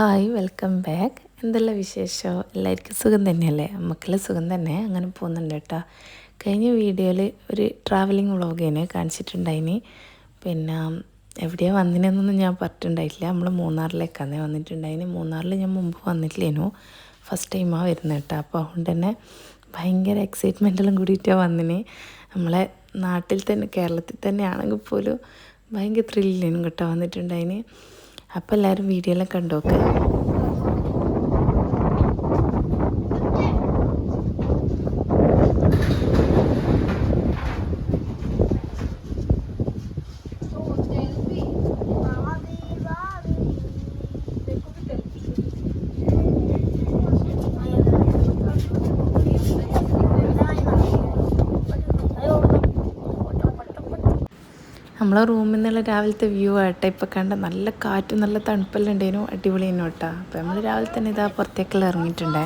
Hi welcome back. എന്തെല്ലാം വിശേഷം? എല്ലാവർക്കും സുഖം തന്നെയല്ലേ? നമുക്കെല്ലാം സുഖം തന്നെ. അങ്ങനെ പോകുന്നുണ്ട് കേട്ടോ. കഴിഞ്ഞ വീഡിയോയിൽ ഒരു ട്രാവലിംഗ് വ്ളോഗേനെ കാണിച്ചിട്ടുണ്ടായിനി. പിന്നെ എവിടെയാ വന്നിനെന്നൊന്നും ഞാൻ പറഞ്ഞിട്ടുണ്ടായിട്ടില്ല. നമ്മൾ മൂന്നാറിലേക്കാണ് വന്നിട്ടുണ്ടായിന്. മൂന്നാറിൽ ഞാൻ മുമ്പ് വന്നിട്ടില്ലേനു. ഫസ്റ്റ് ടൈമാണ് വരുന്നത് കേട്ടോ. അപ്പോൾ അതുകൊണ്ട് തന്നെ ഭയങ്കര എക്സൈറ്റ്മെന്റെല്ലാം കൂടിയിട്ടാണ് വന്നിന്. നമ്മളെ നാട്ടിൽ തന്നെ കേരളത്തിൽ തന്നെ ആണെങ്കിൽ പോലും ഭയങ്കര ത്രില്ലിനും കേട്ടോ വന്നിട്ടുണ്ടായിന്. അപ്പോൾ എല്ലാവരും വീഡിയോയിലൊക്കെ കണ്ടു നമ്മളെ റൂമിൽ നിന്നുള്ള രാവിലത്തെ വ്യൂ ആട്ടെ. ഇപ്പം കണ്ട നല്ല കാറ്റും നല്ല തണുപ്പെല്ലാം ഉണ്ടായിരുന്നു. തന്നെ കേട്ടോ. അപ്പം നമ്മൾ രാവിലെ തന്നെ ഇതാ പുറത്തേക്കെല്ലാം ഇറങ്ങിയിട്ടുണ്ടേ.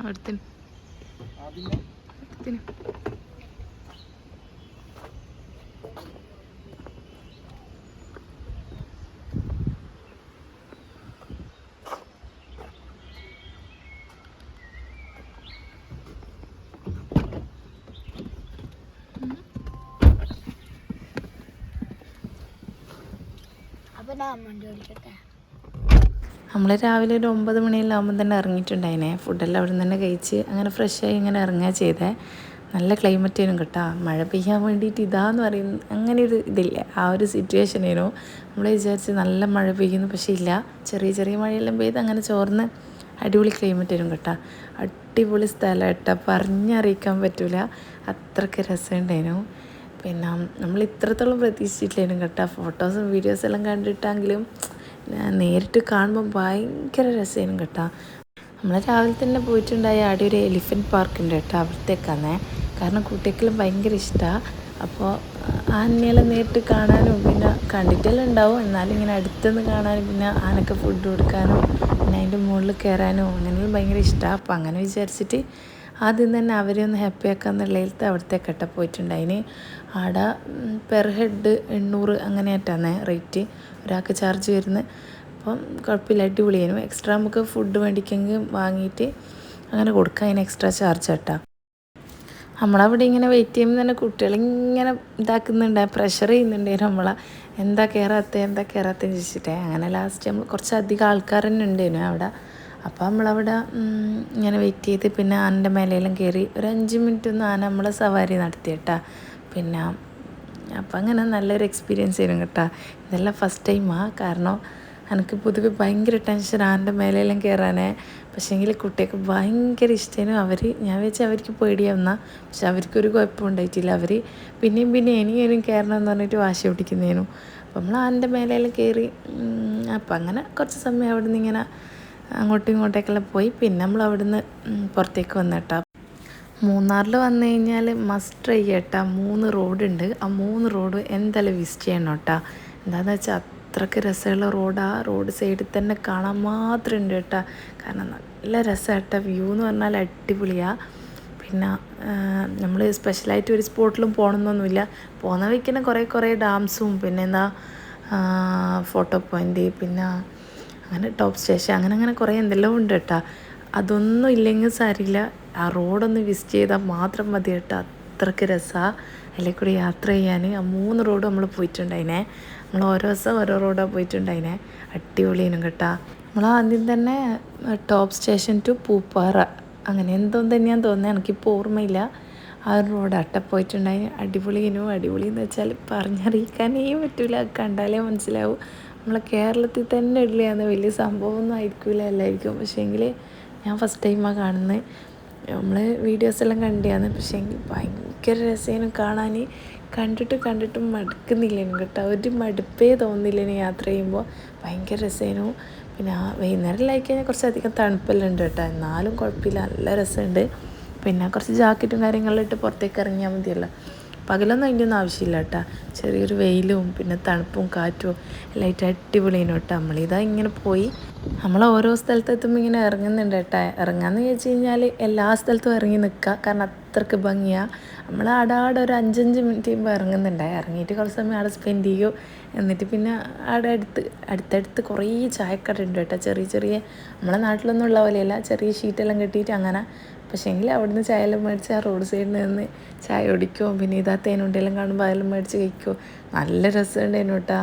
അവിടുത്തെ Wah. നമ്മൾ രാവിലെ ഒരു ഒമ്പത് മണിയെല്ലാം തന്നെ ഇറങ്ങിയിട്ടുണ്ടായിനെ. ഫുഡെല്ലാം അവിടെ നിന്ന് തന്നെ കഴിച്ച് അങ്ങനെ ഫ്രഷായി ഇങ്ങനെ ഇറങ്ങുക ചെയ്തേ. നല്ല ക്ലൈമറ്റേനും കേട്ടോ. മഴ പെയ്യാൻ വേണ്ടിയിട്ട് ഇതാന്ന് പറയുന്ന അങ്ങനെ ഒരു ഇതില്ല. ആ ഒരു സിറ്റുവേഷനേനു നമ്മൾ വിചാരിച്ച് നല്ല മഴ പെയ്യുന്നു പക്ഷേ ഇല്ല. ചെറിയ ചെറിയ മഴയെല്ലാം പെയ്ത് അങ്ങനെ ചോർന്ന് അടിപൊളി ക്ലൈമറ്റേനും കേട്ടോ. അടിപൊളി സ്ഥലം പറഞ്ഞറിയിക്കാൻ പറ്റില്ല അത്രയ്ക്ക് രസമുണ്ടായിരുന്നു. പിന്നെ നമ്മൾ ഇത്രത്തോളം പ്രതീക്ഷിച്ചിട്ടില്ലേനും കേട്ടോ. ഫോട്ടോസും വീഡിയോസും എല്ലാം കണ്ടിട്ടെങ്കിലും നേരിട്ട് കാണുമ്പോൾ ഭയങ്കര രസമായിരുന്നു കേട്ടോ. നമ്മൾ രാവിലെ തന്നെ പോയിട്ടുണ്ടായ ആടെ ഒരു എലിഫന്റ് പാർക്ക് ഉണ്ട് കേട്ടോ അവിടത്തേക്കാന്നേ കാരണം കുട്ടികൾക്കെല്ലാം ഭയങ്കര ഇഷ്ടമാണ് അപ്പോൾ ആനയെല്ലാം നേരിട്ട് കാണാനും പിന്നെ കണ്ടിട്ടെല്ലാം ഉണ്ടാവും. എന്നാലും ഇങ്ങനെ അടുത്തുനിന്ന് കാണാനും പിന്നെ ആനക്ക് ഫുഡ് കൊടുക്കാനും പിന്നെ അതിന്റെ മുകളിൽ കയറാനും അങ്ങനെയെല്ലാം ഭയങ്കര ഇഷ്ടമാണ് അപ്പോൾ അങ്ങനെ വിചാരിച്ചിട്ട് ആദ്യം തന്നെ അവരെ ഒന്ന് ഹാപ്പി ആക്കാന്നുള്ളതിലത്തെ കട്ട പോയിട്ടുണ്ടായിന് ആടെ പെർ ഹെഡ് എണ്ണൂറ് അങ്ങനെയായിട്ടാണ് റേറ്റ് ഒരാൾക്ക് ചാർജ് വരുന്നത്. അപ്പം കുഴപ്പമില്ല അടിപൊളിയായിരുന്നു എക്സ്ട്രാ നമുക്ക് ഫുഡ് മേടിക്കെങ്കിൽ വാങ്ങിയിട്ട് അങ്ങനെ കൊടുക്കാം. അതിന് എക്സ്ട്രാ ചാർജ് കേട്ടോ നമ്മളവിടെ ഇങ്ങനെ വെയിറ്റ് ചെയ്യുമ്പോൾ തന്നെ കുട്ടികളിങ്ങനെ ഇതാക്കുന്നുണ്ട് പ്രഷർ ചെയ്യുന്നുണ്ട്. നമ്മളെ എന്താ കയറാത്ത എന്താ കയറാത്തേന്ന് ചോദിച്ചിട്ടേ. അങ്ങനെ ലാസ്റ്റ് നമ്മൾ കുറച്ചധികം ആൾക്കാർ തന്നെ ഉണ്ടായിരുന്നു അവിടെ. അപ്പോൾ നമ്മളവിടെ ഇങ്ങനെ വെയിറ്റ് ചെയ്ത് പിന്നെ ആനന്റെ മേലെയെല്ലാം കയറി ഒരു അഞ്ച് മിനിറ്റ് ഒന്ന് ആന നമ്മളെ സവാരി നടത്തി കേട്ടാ. പിന്നെ അപ്പം അങ്ങനെ നല്ലൊരു എക്സ്പീരിയൻസ് ആയിരുന്നു കേട്ടോ. ഇതെല്ലാം ഫസ്റ്റ് ടൈമാണ് കാരണം എനിക്ക് പൊതുവെ ഭയങ്കര ടെൻഷൻ ആന്റെ മേലെല്ലാം കയറാനേ പക്ഷേങ്കിൽ കുട്ടിയൊക്കെ ഭയങ്കര ഇഷ്ടമായിരുന്നു അവർ ഞാൻ വെച്ചാൽ അവർക്ക് പേടിയാവുന്ന പക്ഷെ അവർക്കൊരു കുഴപ്പം ഉണ്ടായിട്ടില്ല. അവർ പിന്നെയും പിന്നെ ഇനിയും കയറണം എന്ന് പറഞ്ഞിട്ട് വാശി പിടിക്കുന്നതിനും അപ്പം നമ്മൾ ആന്റെ മേലെല്ലാം കയറി അപ്പം അങ്ങനെ കുറച്ച് സമയം അവിടെ നിന്ന് ഇങ്ങനെ അങ്ങോട്ടും ഇങ്ങോട്ടേക്കെല്ലാം പോയി. പിന്നെ നമ്മൾ അവിടുന്ന് പുറത്തേക്ക് വന്നു കേട്ടോ മൂന്നാറിൽ വന്നു കഴിഞ്ഞാൽ മസ്റ്റ് ട്രൈ ചെയ്യട്ടാ. മൂന്ന് റോഡുണ്ട്. ആ മൂന്ന് റോഡ് എന്തായാലും വിസിറ്റ് ചെയ്യണം കേട്ടോ എന്താണെന്ന് വെച്ചാൽ അത്രയ്ക്ക് രസമുള്ള റോഡാ. റോഡ് സൈഡിൽ തന്നെ കാണാൻ മാത്രം ഉണ്ട് കേട്ടോ. കാരണം നല്ല രസമായിട്ട. വ്യൂ എന്ന് പറഞ്ഞാൽ അടിപൊളിയാണ് പിന്നെ നമ്മൾ സ്പെഷ്യലായിട്ട് ഒരു സ്പോട്ടിലും പോകണമെന്നൊന്നുമില്ല പോകുന്ന വയ്ക്കുന്ന കുറേ കുറേ ഡാംസും പിന്നെ എന്താ ഫോട്ടോ പോയിന്റ് പിന്നെ അങ്ങനെ ടോപ്പ് സ്റ്റേഷൻ അങ്ങനെ അങ്ങനെ കുറേ എന്തെല്ലാം ഉണ്ട് കേട്ടോ അതൊന്നും ഇല്ലെങ്കിൽ സാരില്ല. ആ റോഡൊന്ന് വിസിറ്റ് ചെയ്താൽ മാത്രം മതി കേട്ടോ അത്രയ്ക്ക് രസമാണ് അതിലെ കൂടി യാത്ര ചെയ്യാൻ. ആ മൂന്ന് റോഡ് നമ്മൾ പോയിട്ടുണ്ടായിനെ. നമ്മൾ ഓരോ ദിവസം ഓരോ റോഡാണ് പോയിട്ടുണ്ടായിനെ. അടിപൊളിയേനും കേട്ടോ. നമ്മൾ ആദ്യം തന്നെ ടോപ്പ് സ്റ്റേഷൻ ടു പൂപ്പാറ. അങ്ങനെ എന്തോ തന്നെയാന്ന് തോന്നുന്നത് എനിക്കിപ്പോൾ ഓർമ്മയില്ല. ആ റോഡ് അട്ട പോയിട്ടുണ്ടായി അടിപൊളിയനും അടിപൊളി എന്ന് വെച്ചാൽ പറഞ്ഞറിയിക്കാനേ പറ്റില്ല കണ്ടാലേ മനസ്സിലാവും. നമ്മളെ കേരളത്തിൽ തന്നെ ഉള്ളതാണ് വലിയ സംഭവമൊന്നും ആയിരിക്കില്ല എല്ലാവർക്കും പക്ഷേങ്കിൽ ഞാൻ ഫസ്റ്റ് ടൈമാണ് കാണുന്നത് നമ്മൾ വീഡിയോസ് എല്ലാം പക്ഷേ ഭയങ്കര രസമാണ് കാണാൻ കണ്ടിട്ട് കണ്ടിട്ട് മടുക്കുന്നില്ലേനു കേട്ടോ. ഒരു മടുപ്പേ തോന്നില്ലേനു യാത്ര ചെയ്യുമ്പോൾ ഭയങ്കര രസമായിരുന്നു പിന്നെ ആ വൈകുന്നേരം ആയി കഴിഞ്ഞാൽ കുറച്ചധികം തണുപ്പെല്ലാം ഉണ്ട് കേട്ടോ. എന്നാലും കുഴപ്പമില്ല. നല്ല രസമുണ്ട്. പിന്നെ കുറച്ച് ജാക്കറ്റും കാര്യങ്ങളും ഇട്ട് പുറത്തേക്ക് ഇറങ്ങിയാൽ മതിയല്ലോ. പകലൊന്നും അതിന്റെ ഒന്നും ആവശ്യമില്ല കേട്ടോ. ചെറിയൊരു വെയിലും പിന്നെ തണുപ്പും കാറ്റും എല്ലായിട്ട് അടിപൊളിയാണ് കേട്ടോ നമ്മളിതാ ഇങ്ങനെ പോയി. നമ്മൾ ഓരോ സ്ഥലത്തെത്തുമ്പോൾ ഇങ്ങനെ ഇറങ്ങുന്നുണ്ട് കേട്ടോ. ഇറങ്ങാന്ന് ചോദിച്ചു കഴിഞ്ഞാൽ എല്ലാ സ്ഥലത്തും ഇറങ്ങി നിൽക്കുക കാരണം അത്രയ്ക്ക് ഭംഗിയാണ് നമ്മൾ ആടാടെ ഒരു അഞ്ചഞ്ച് മിനിറ്റ് കഴിയുമ്പോൾ ഇറങ്ങുന്നുണ്ട്. ഇറങ്ങിയിട്ട് കുറച്ച് സമയം അവിടെ സ്പെൻഡ് ചെയ്യും. എന്നിട്ട് പിന്നെ അവിടെ അടുത്ത് അടുത്തടുത്ത് കുറേ ചായക്കട ഉണ്ട് കേട്ടോ. ചെറിയ ചെറിയ നമ്മളെ നാട്ടിലൊന്നും ഉള്ള പോലെയല്ല. ചെറിയ ഷീറ്റെല്ലാം കെട്ടിയിട്ട് അങ്ങനെ പക്ഷേങ്കിൽ അവിടുന്ന് ചായ എല്ലാം മേടിച്ച് ആ റോഡ് സൈഡിൽ നിന്ന് ചായ കുടിക്കും പിന്നെ ഇതാ തേനുണ്ടെല്ലാം കാണുമ്പോൾ അതെല്ലാം മേടിച്ച് കഴിക്കുമോ നല്ല രസമുണ്ടായിരുന്നു കേട്ടോ.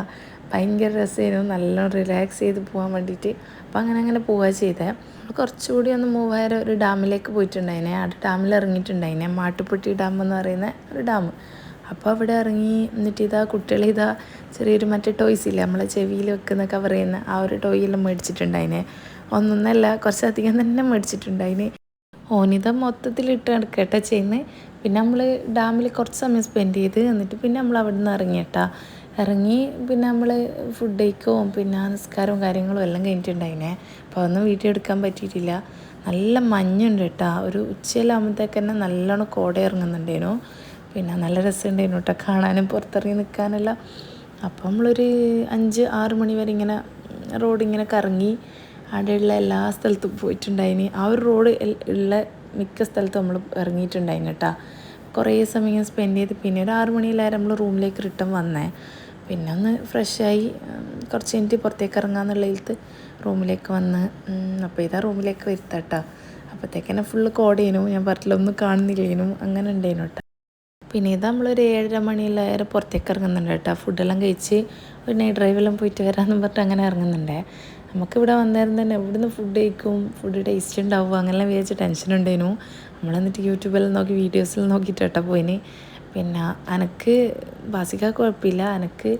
ഭയങ്കര രസമായിരുന്നു. നല്ലോണം റിലാക്സ് ചെയ്ത് പോകാൻ വേണ്ടിയിട്ട്. അപ്പോൾ അങ്ങനെ അങ്ങനെ പോവുക ചെയ്തേ. കുറച്ചുകൂടി ഒന്ന് മൂവ് ആയ ഒരു ഡാമിലേക്ക് പോയിട്ടുണ്ടായിനെ. ആ ഡാമിൽ ഇറങ്ങിയിട്ടുണ്ടായിനെ. മാട്ടുപ്പെട്ടി ഡാം എന്ന് പറയുന്ന ഒരു ഡാം അപ്പോൾ അവിടെ ഇറങ്ങി എന്നിട്ട് ഇതാ കുട്ടികളെ ഇതാ ചെറിയൊരു മറ്റേ ടോയ്സ് ഇല്ലേ നമ്മളെ ചെവിയിൽ വെക്കുന്ന കവർ ചെയ്യുന്ന ആ ഒരു ടോയ് എല്ലാം മേടിച്ചിട്ടുണ്ടായിനെ. ഒന്നൊന്നല്ല കുറച്ചധികം തന്നെ മേടിച്ചിട്ടുണ്ടായിന്. ഓനിത മൊത്തത്തിലിട്ട് നടക്കട്ടെ ചെയ്യുന്നത് പിന്നെ നമ്മൾ ഡാമിൽ കുറച്ച് സമയം സ്പെൻഡ് ചെയ്ത് എന്നിട്ട് പിന്നെ നമ്മൾ അവിടെ നിന്ന് ഇറങ്ങിയിട്ടാ. ഇറങ്ങി പിന്നെ നമ്മൾ ഫുഡ് കഴിക്കും പിന്നെ നിസ്കാരവും കാര്യങ്ങളും എല്ലാം കഴിഞ്ഞിട്ടുണ്ടായിനെ. അപ്പോൾ അതൊന്നും വീട്ടിൽ എടുക്കാൻ പറ്റിയിട്ടില്ല. നല്ല മഞ്ഞുണ്ട് കേട്ടോ ഒരു ഉച്ചയിലാകുമ്പോഴത്തേക്ക് തന്നെ നല്ലോണം കോട ഇറങ്ങുന്നുണ്ടേനു പിന്നെ നല്ല രസമുണ്ടായിരുന്നു കേട്ടോ കാണാനും പുറത്തിറങ്ങി നിൽക്കാനെല്ലാം. അപ്പോൾ നമ്മളൊരു അഞ്ച് ആറ് മണി വരെ ഇങ്ങനെ റോഡ് ഇങ്ങനെ കറങ്ങി അവിടെയുള്ള എല്ലാ സ്ഥലത്തും പോയിട്ടുണ്ടായിന്. ആ ഒരു റോഡ് ഉള്ള മിക്ക സ്ഥലത്തും നമ്മൾ ഇറങ്ങിയിട്ടുണ്ടായിന് കേട്ടോ കുറേ സമയം സ്പെൻഡ് ചെയ്ത് പിന്നെ ഒരു ആറു മണിയിലായി നമ്മൾ റൂമിലേക്ക് റിട്ടേൺ വന്നേ. പിന്നെ ഒന്ന് ഫ്രഷായി കുറച്ച് കഴിഞ്ഞിട്ട് പുറത്തേക്ക് ഇറങ്ങാന്നുള്ളതിലത്ത് റൂമിലേക്ക് വന്ന് അപ്പോൾ ഇതാ റൂമിലേക്ക് വരുത്താട്ടോ അപ്പോഴത്തേക്കന്നെ ഫുള്ള് കോടേനു ഞാൻ പറഞ്ഞില്ല ഒന്നും കാണുന്നില്ലേനു. അങ്ങനെ ഉണ്ടായിരുന്നു കേട്ടോ പിന്നെ ഇത് നമ്മളൊരു ഏഴര മണിയിലേറെ പുറത്തേക്ക് ഇറങ്ങുന്നുണ്ട് കേട്ടോ ഫുഡെല്ലാം കഴിച്ച് ഒരു നൈറ്റ് ഡ്രൈവെല്ലാം പോയിട്ട് വരാമെന്ന് പറഞ്ഞിട്ട് അങ്ങനെ ഇറങ്ങുന്നുണ്ടേ. നമുക്കിവിടെ വന്നേരം തന്നെ. എവിടുന്ന് ഫുഡ് കഴിക്കും ഫുഡ് ടേസ്റ്റ് ഉണ്ടാവും. അങ്ങനെല്ലാം വിചാരിച്ച് ടെൻഷൻ ഉണ്ടായിരുന്നു. നമ്മൾ എന്നിട്ട് യൂട്യൂബിൽ നോക്കി വീഡിയോസിൽ നോക്കിയിട്ട് കേട്ടോ പോയിന്. പിന്നെ എനക്ക് ബാസിക്ക കുഴപ്പമില്ല. എനക്ക്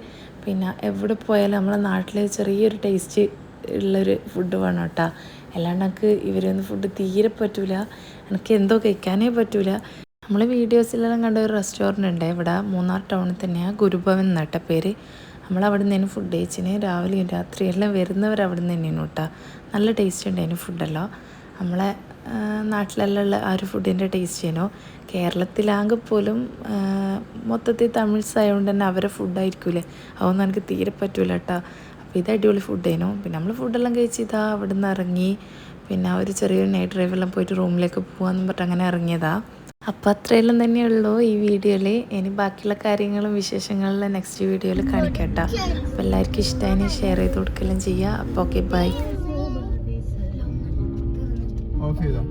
പിന്നെ എവിടെ പോയാലും നമ്മളെ നാട്ടിലെ ചെറിയൊരു ടേസ്റ്റ് ഉള്ളൊരു ഫുഡ് വേണം കേട്ടോ അല്ലാണ്ട് എനിക്ക് ഇവരൊന്നും ഫുഡ് തീരെ പറ്റൂല. എനിക്ക് എന്തോ കഴിക്കാനേ പറ്റൂല. നമ്മൾ വീഡിയോസിലെല്ലാം കണ്ട ഒരു റെസ്റ്റോറന്റ് ഉണ്ട് ഇവിടെ മൂന്നാർ ടൗണിൽ തന്നെയാണ് ഗുരുഭവൻ എന്നാട്ട പേര്. നമ്മൾ അവിടെ നിന്ന് തന്നെ ഫുഡ് കഴിച്ചിന്. രാവിലെയും രാത്രിയും എല്ലാം വരുന്നവർ അവിടെ നിന്ന് തന്നെയാണ് കേട്ടോ. നല്ല ടേസ്റ്റ് ഉണ്ടായിരുന്നു ഫുഡെല്ലാം നമ്മളെ നാട്ടിലെല്ലാം ഉള്ള ആ ഒരു ഫുഡിന്റെ ടേസ്റ്റ് ചെയ്യണോ കേരളത്തിലാകെ പോലും മൊത്തത്തിൽ തമിഴ്സ് ആയതുകൊണ്ട് തന്നെ അവരെ ഫുഡായിരിക്കൂലേ അതൊന്നും എനിക്ക് തീരെ പറ്റൂല കേട്ടോ. അപ്പോൾ ഇത് അടിപൊളി ഫുഡേനു പിന്നെ നമ്മൾ ഫുഡെല്ലാം കഴിച്ച് ഇതാ അവിടെ നിന്ന് ഇറങ്ങി. പിന്നെ ഒരു ചെറിയൊരു നൈറ്റ് ഡ്രൈവെല്ലാം പോയിട്ട് റൂമിലേക്ക് പോകാമെന്ന് പറഞ്ഞിട്ട് അങ്ങനെ ഇറങ്ങിയതാ. അപ്പോൾ അത്രയെല്ലാം തന്നെയുള്ളൂ ഈ വീഡിയോയിൽ ഇനി ബാക്കിയുള്ള കാര്യങ്ങളും വിശേഷങ്ങളും നെക്സ്റ്റ് വീഡിയോയിൽ കാണിക്കാം അപ്പോൾ എല്ലാവർക്കും ഇഷ്ടമായി ഷെയർ ചെയ്ത് കൊടുക്കലും ചെയ്യുക അപ്പോൾ ഓക്കെ ബൈ ഓഫ് ചെയ്തോ?